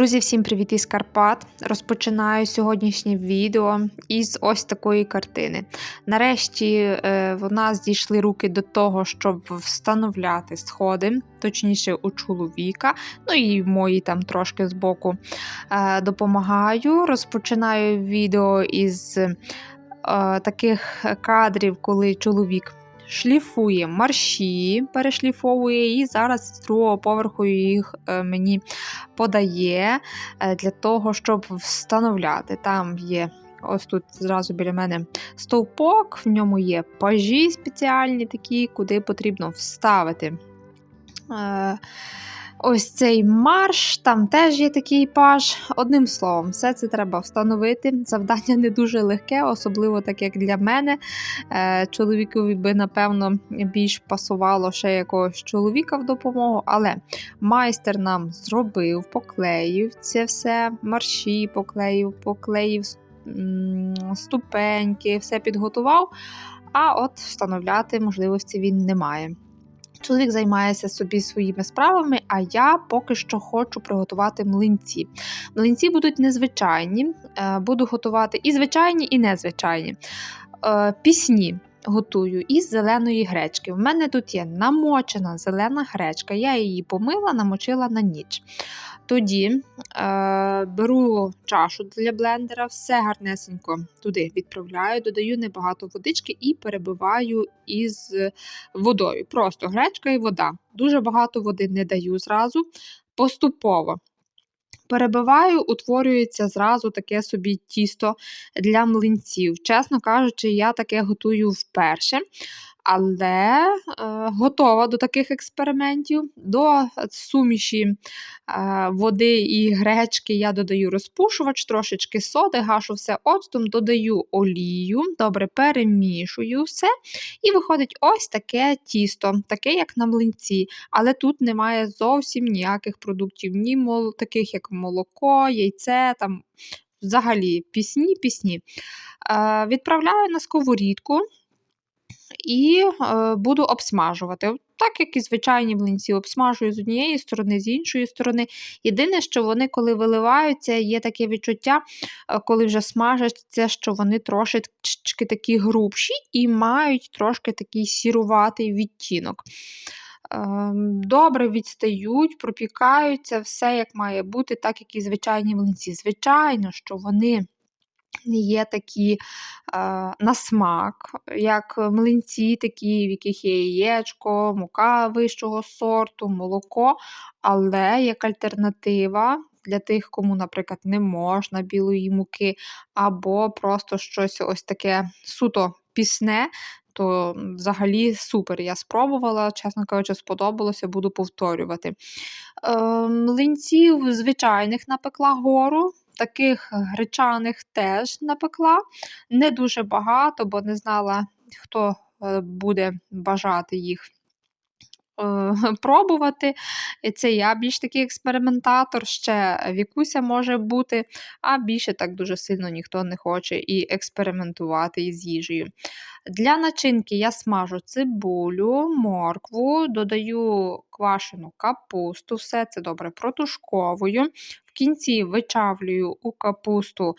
Друзі, всім привіт із Карпат! Розпочинаю сьогоднішнє відео із ось такої картини. Нарешті е, в нас дійшли руки до того, щоб встановляти сходи, точніше у чоловіка, ну і мої там трошки збоку е, допомагаю. Розпочинаю відео із е, таких кадрів, коли чоловік шліфує марші, перешліфовує, і зараз з другого поверху їх е, мені подає е, для того, щоб встановляти. Там є. Ось тут зразу біля мене стовпок, в ньому є пажі спеціальні такі, куди потрібно вставити. Ось цей марш, там теж є такий паж. Одним словом, все це треба встановити. Завдання не дуже легке, особливо так як для мене. Е, Чоловікові би, напевно, більш пасувало ще якогось чоловіка в допомогу, але майстер нам зробив, поклеїв це все, марші поклеїв, поклеїв ступеньки, все підготував. А от встановляти можливості він не має. Чоловік займається собі своїми справами, а я поки що хочу приготувати млинці. Млинці будуть незвичайні, е, буду готувати і звичайні, і незвичайні. Е, Пісні готую із зеленої гречки. В мене тут є намочена зелена гречка, я її помила, намочила на ніч. Тоді е, беру чашу для блендера, все гарнесенько туди відправляю, додаю небагато водички і перебиваю із водою. Просто гречка і вода. Дуже багато води не даю зразу, поступово. Перебиваю, утворюється зразу таке собі тісто для млинців. Чесно кажучи, я таке готую вперше але е, готова до таких експериментів. До суміші е, води і гречки я додаю розпушувач, трошечки соди, гашу все оцтом, додаю олію, добре перемішую все. І виходить ось таке тісто, таке, як на млинці. Але тут немає зовсім ніяких продуктів, ні мол, таких як молоко, яйце. там Взагалі, пісні, пісні. Е, Відправляю на сковорідку і е, буду обсмажувати. Так як і звичайні млинці, обсмажую з однієї сторони, з іншої сторони. Єдине, що вони, коли виливаються, є таке відчуття, е, коли вже смажаться, що вони трошечки такі грубші і мають трошки такий сіруватий відтінок. Ем, добре відстають, пропікаються, все як має бути, так як і звичайні млинці. Звичайно, що вони є такі е, на смак, як млинці, такі, в яких є яєчко, мука вищого сорту, молоко, але як альтернатива. Для тих, кому, наприклад, не можна білої муки, або просто щось ось таке суто пісне, то взагалі супер. Я спробувала, чесно кажучи, сподобалося, буду повторювати. Е, Млинців звичайних напекла гору, таких гречаних теж напекла. Не дуже багато, бо не знала, хто е, буде бажати їх. Е, пробувати. Це я більш такий експериментатор, ще Вікуся може бути, а більше так дуже сильно ніхто не хоче і експериментувати із їжею. Для начинки я смажу цибулю, моркву, додаю квашену капусту, все це добре протушковую. В кінці вичавлюю у капусту.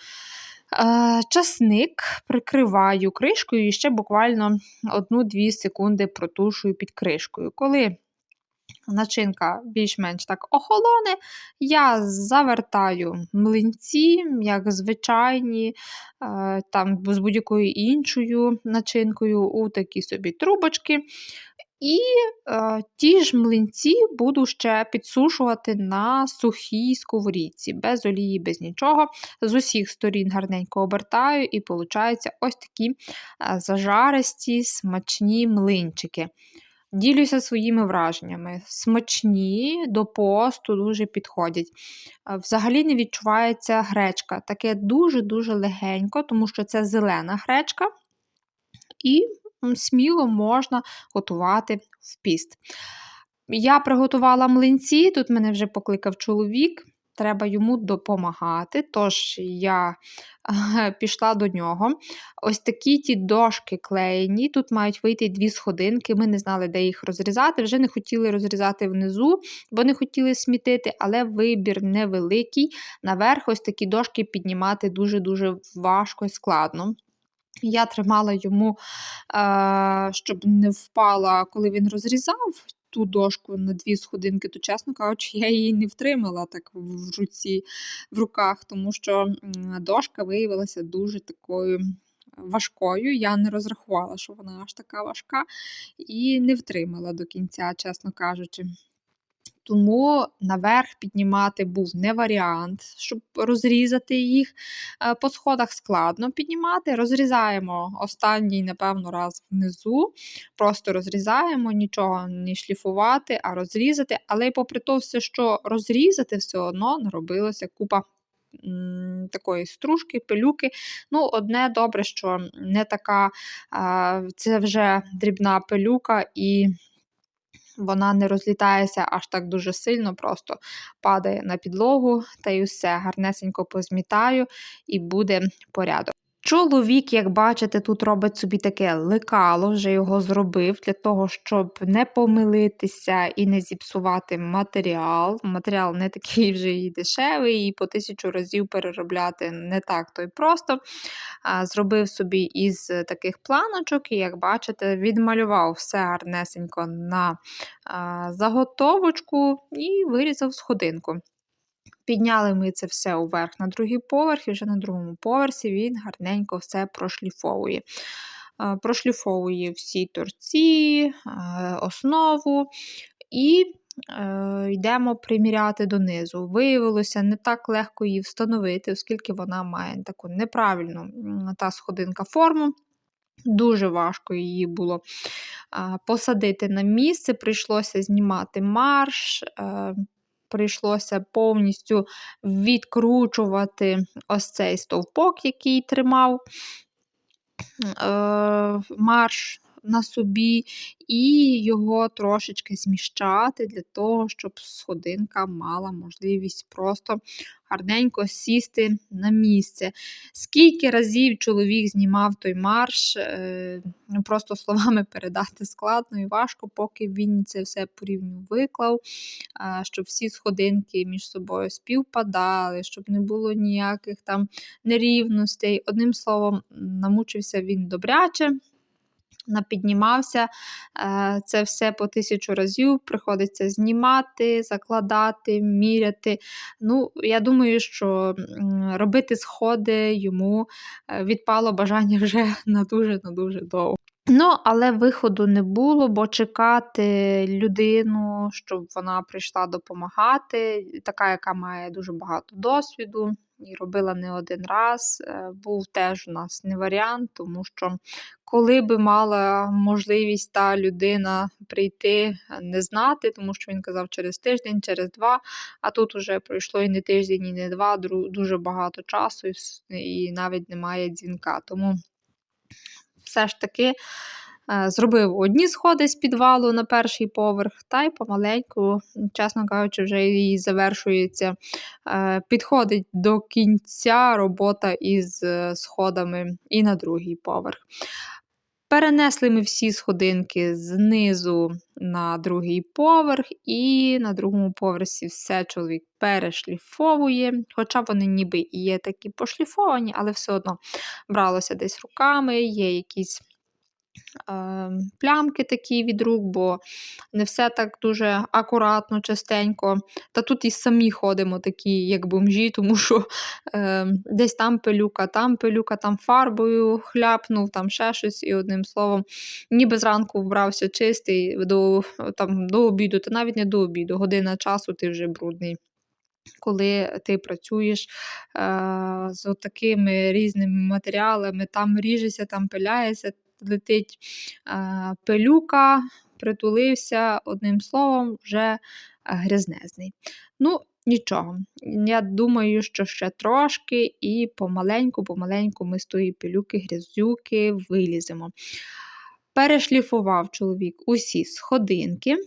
Часник прикриваю кришкою і ще буквально 1-2 секунди протушую під кришкою. Коли начинка більш-менш так охолоне, я завертаю млинці, як звичайні, там з будь-якою іншою начинкою у такі собі трубочки. І е, ті ж млинці буду ще підсушувати на сухій сковорідці, без олії, без нічого. З усіх сторін гарненько обертаю, і виходить ось такі е, зажаристі, смачні млинчики. Ділюся своїми враженнями. Смачні до посту дуже підходять. Е, взагалі не відчувається гречка. Таке дуже-дуже легенько, тому що це зелена гречка. І сміло можна готувати в піст. Я приготувала млинці, тут мене вже покликав чоловік. треба йому допомагати. Тож я пішла до нього. Ось такі ті дошки клеєні. Тут мають вийти дві сходинки. Ми не знали, де їх розрізати. Вже не хотіли розрізати внизу, бо не хотіли смітити, але вибір невеликий. Наверх ось такі дошки піднімати дуже-дуже важко і складно. Я тримала йому, е, щоб не впала, коли він розрізав ту дошку на дві сходинки, то, чесно кажучи, я її не втримала так в руці, в руках, тому що дошка виявилася дуже такою важкою. Я не розрахувала, що вона аж така важка, і не втримала до кінця, чесно кажучи. Тому наверх піднімати був не варіант, щоб розрізати їх. Е, по сходах складно піднімати. Розрізаємо останній, напевно, раз внизу. Просто розрізаємо, нічого не шліфувати, а розрізати. Але, попри то, все, що розрізати, все одно наробилося купа. Такої стружки, пилюки. Ну, одне добре, що не така, це вже дрібна пилюка, і вона не розлітається аж так дуже сильно, просто падає на підлогу та й усе гарнесенько позмітаю і буде порядок. Чоловік, як бачите, тут робить собі таке лекало, вже його зробив для того, щоб не помилитися і не зіпсувати матеріал. Матеріал не такий вже і дешевий, і по тисячу разів переробляти не так то й просто. Зробив собі із таких планочок, і, як бачите, відмалював все гарнесенько на заготовочку і вирізав сходинку. Підняли ми це все уверх на другий поверх, і вже на другому поверсі він гарненько все прошліфовує. Прошліфовує всі торці, основу і е, йдемо приміряти донизу. Виявилося, не так легко її встановити, оскільки вона має таку неправильну та сходинка форму. Дуже важко її було посадити на місце, прийшлося знімати марш. Прийшлося повністю відкручувати ось цей стовпок, який тримав е, марш на собі, і його трошечки зміщати для того, щоб сходинка мала можливість просто гарненько сісти на місце. Скільки разів чоловік знімав той марш, е, ну, просто словами передати складно і важко, поки він це все по рівню виклав, щоб всі сходинки між собою співпадали, щоб не було ніяких там нерівностей. Одним словом, намучився він добряче напіднімався. Е, це все по тисячу разів приходиться знімати, закладати, міряти. Ну, Я думаю, що робити сходи йому е, відпало бажання вже на дуже-на дуже довго. Ну, але виходу не було, бо чекати людину, щоб вона прийшла допомагати, така, яка має дуже багато досвіду і робила не один раз, е, був теж у нас не варіант, тому що коли би мала можливість та людина прийти, не знати, тому що він казав через тиждень, через два, а тут уже пройшло і не тиждень, і не два, дуже багато часу, і навіть немає дзвінка. Тому все ж таки. Е, зробив одні сходи з підвалу на перший поверх, та й помаленьку, чесно кажучи, вже і завершується. Е, підходить до кінця робота із е, сходами і на другий поверх. Перенесли ми всі сходинки знизу на другий поверх, і на другому поверсі все чоловік перешліфовує. Хоча вони ніби і є такі пошліфовані, але все одно бралося десь руками, є якісь плямки такі від рук, бо не все так дуже акуратно, частенько. Та тут і самі ходимо такі, як бомжі, тому що е, десь там пилюка, там пилюка, там фарбою хляпнув, там ще щось, і одним словом, ніби зранку вбрався чистий до там, до обіду, та навіть не до обіду, година часу ти вже брудний. Коли ти працюєш е, з такими різними матеріалами, там ріжешся, там пиляєшся, летить е, пилюка, притулився, одним словом, вже грязнезний. Ну, нічого. Я думаю, що ще трошки, і помаленьку-помаленьку ми з тої пилюки, грязюки виліземо. Перешліфував чоловік усі сходинки.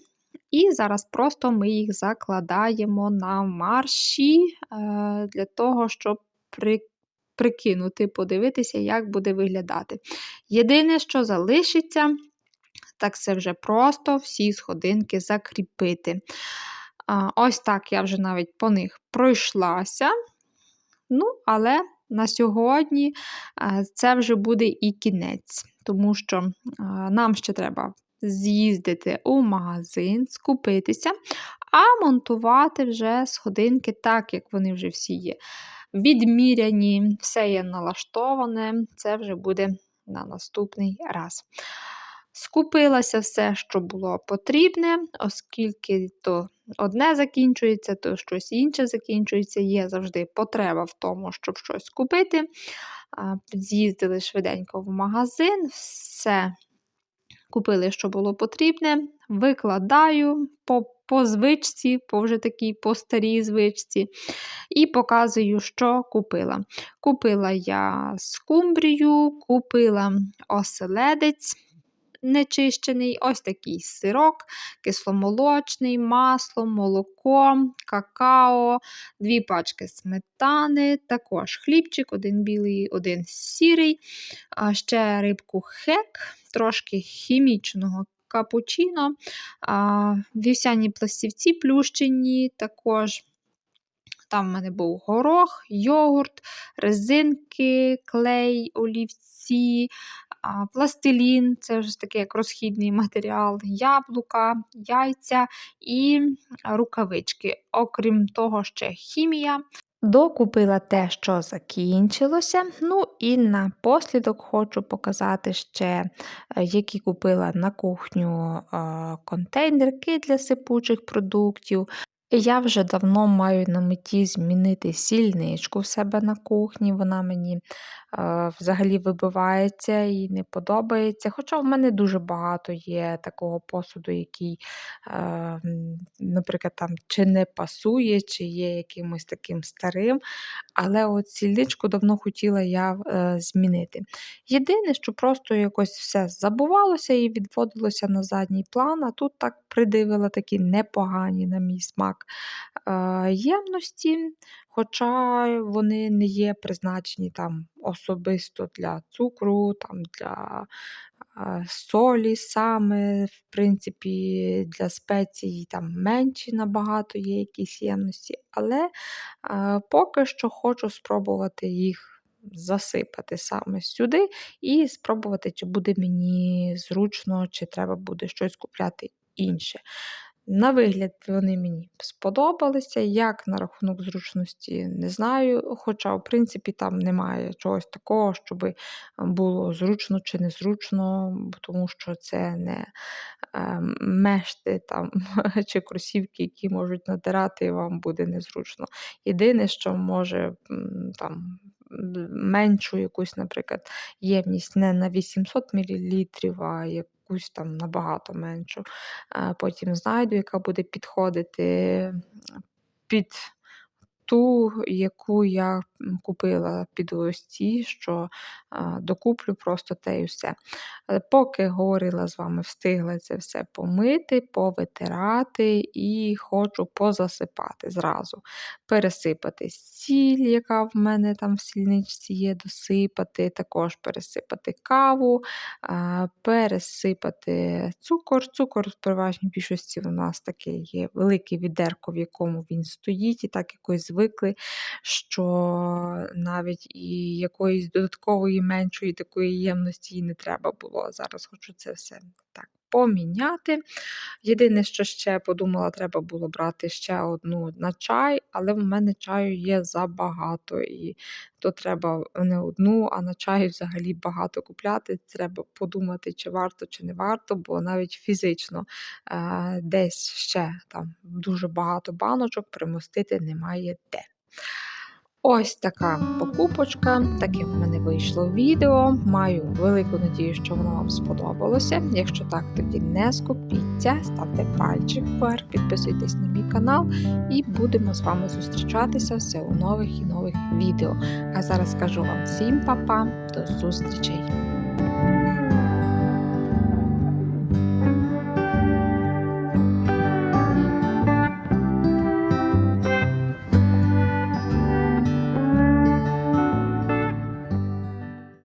І зараз просто ми їх закладаємо на марші е, для того, щоб при, прикинути, подивитися, як буде виглядати. Єдине, що залишиться, так це вже просто всі сходинки закріпити. Ось так я вже навіть по них пройшлася. Ну, але на сьогодні це вже буде і кінець, тому що нам ще треба з'їздити у магазин, скупитися, а монтувати вже сходинки так, як вони вже всі є. Відміряні, все є налаштоване, це вже буде на наступний раз. Скупилася все, що було потрібне, оскільки то одне закінчується, то щось інше закінчується. Є завжди потреба в тому, щоб щось купити. З'їздили швиденько в магазин, все купили, що було потрібне, викладаю по, по звичці, по вже такій по старій звичці, і показую, що купила. Купила я скумбрію, купила оселедець нечищений, ось такий сирок, кисломолочний, масло, молоко, какао, дві пачки сметани, також хлібчик, один білий, один сірий, ще рибку хек, трошки хімічного. Капучино, вівсяні пластівці плющені, також там в мене був горох, йогурт, резинки, клей, олівці, пластилін це вже такий як розхідний матеріал, яблука, яйця і рукавички. Окрім того, ще хімія. Докупила те, що закінчилося. Ну і напослідок хочу показати ще, е, які купила на кухню контейнерки для сипучих продуктів. Я вже давно маю на меті змінити сільничку в себе на кухні. Вона мені е, взагалі вибивається і не подобається. Хоча в мене дуже багато є такого посуду, який, е, наприклад, там чи не пасує, чи є якимось таким старим. Але от сільничку давно хотіла я е, змінити. Єдине, що просто якось все забувалося і відводилося на задній план, а тут так придивила такі непогані, на мій смак, е, ємності, хоча вони не є призначені там особисто для цукру, там для солі саме, в принципі, для спецій там менші набагато є якісь ємності, але поки що хочу спробувати їх. Засипати саме сюди і спробувати, чи буде мені зручно, чи треба буде щось купляти інше. На вигляд, вони мені сподобалися. Як на рахунок зручності, не знаю. Хоча, в принципі, там немає чогось такого, щоб було зручно чи незручно, тому що це не е, мешти там, чи кросівки, які можуть надирати, і вам буде незручно. Єдине, що може там. Меншу якусь, наприклад, ємність не на 800 мл, а якусь там набагато меншу. Потім знайду, яка буде підходити під ту, яку я купила під ось ці, що докуплю просто те і все. Поки говорила з вами, встигла це все помити, повитирати і хочу позасипати зразу. Пересипати сіль, яка в мене там в сільничці є, досипати, також пересипати каву, пересипати цукор. Цукор в переважній більшості у нас таке є велике відерко, в якому він стоїть, і так якось звикли, що навіть і якоїсь додаткової меншої такої ємності не треба було. Зараз хочу це все так поміняти. Єдине, що ще подумала, треба було брати ще одну на чай, але в мене чаю є забагато. І то треба не одну, а на чай взагалі багато купляти. Треба подумати, чи варто, чи не варто, бо навіть фізично е, десь ще там дуже багато баночок примостити немає де. Ось така покупочка, таке в мене вийшло відео. Маю велику надію, що воно вам сподобалося. Якщо так, тоді не скупіться, ставте пальчик вверх, підписуйтесь на мій канал і будемо з вами зустрічатися все у нових і нових відео. А зараз кажу вам всім па-па, до зустрічей!